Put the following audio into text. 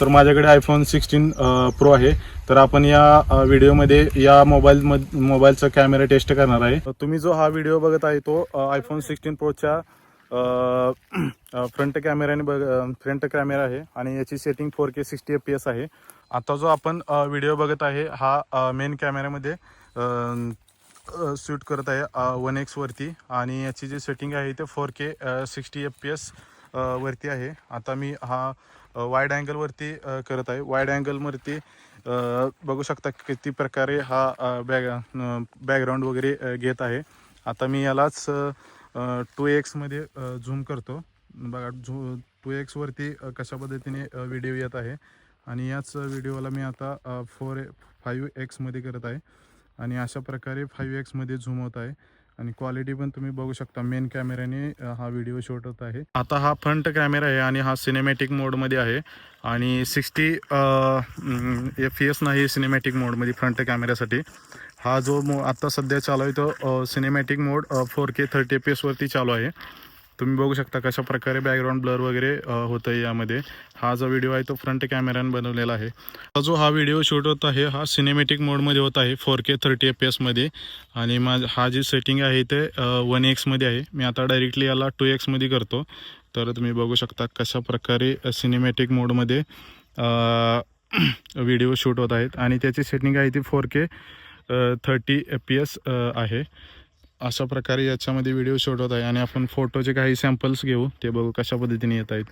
तर माझ्याकडे iPhone sixteen pro आहे. तर आपण या व्हिडिओमध्ये या मोबाईल मोबाईलचा कॅमेरा टेस्ट करणार आहे. तर तुम्ही जो हा व्हिडिओ बघत आहे तो आयफोन सिक्स्टीन प्रोच्या फ्रंट कॅमेऱ्याने बघ फ्रंट कॅमेरा आहे आणि याची setting four K sixty F P S आहे. आता जो आपण व्हिडिओ बघत आहे हा मेन कॅमेऱ्यामध्ये शूट करत आहे वन एक्सवरती आणि याची जी सेटिंग आहे ते four K sixty F P S वरती आहे. आता मी हा वाईड अँगलवरती करत आहे. वाईड अँगलवरती बघू शकता किती प्रकारे हा बॅग बॅकग्राऊंड वगैरे घेत आहे. आता मी यालाच टू एक्समध्ये झूम करतो. बघा झू टू एक्सवरती कशा पद्धतीने व्हिडिओ येत आहे. आणि याच व्हिडिओला मी आता फोर फाईव्ह एक्समध्ये करत आहे. आणि अशा प्रकारे फाईव्ह एक्समध्ये झूम होत आहे. आणि क्वालिटी पण तुम्ही बघू शकता. मेन कॅमेऱ्याने हा व्हिडिओ शूट होत आहे. आता हा फ्रंट कॅमेरा आहे आणि हा सिनेमॅटिक मोडमध्ये आहे. आणि सिक्स्टी एफ एस नाही सिनेमॅटिक मोडमध्ये फ्रंट कॅमेऱ्यासाठी हा जो मो आता सध्या चालू आहे तो cinematic mode four K thirty F एसवरती चालू आहे. तुम्ही बघू शकता कशा प्रकारे बॅकग्राऊंड ब्लर वगैरे होतं आहे यामध्ये. हा जो व्हिडिओ आहे तो फ्रंट कॅमेऱ्याने बनवलेला आहे. हा जो हा व्हिडिओ शूट होत आहे हा सिनेमॅटिक मोडमध्ये होत आहे फोर के थर्टी एफ एसमध्ये आणि मा हा जी सेटिंग आहे ते वन एक्समध्ये आहे. मी आता डायरेक्टली याला टू एक्समध्ये करतो. तर तुम्ही बघू शकता कशा प्रकारे सिनेमॅटिक मोडमध्ये व्हिडिओ शूट होत आहेत. आणि त्याची सेटिंग आहे ती four K thirty F P S आहे. अशा प्रकारे याच्यामध्ये व्हिडिओ शूट होत आहे आणि आपण फोटोचे काही सॅम्पल्स घेऊ. ते बघू कशा पद्धतीने येत आहेत.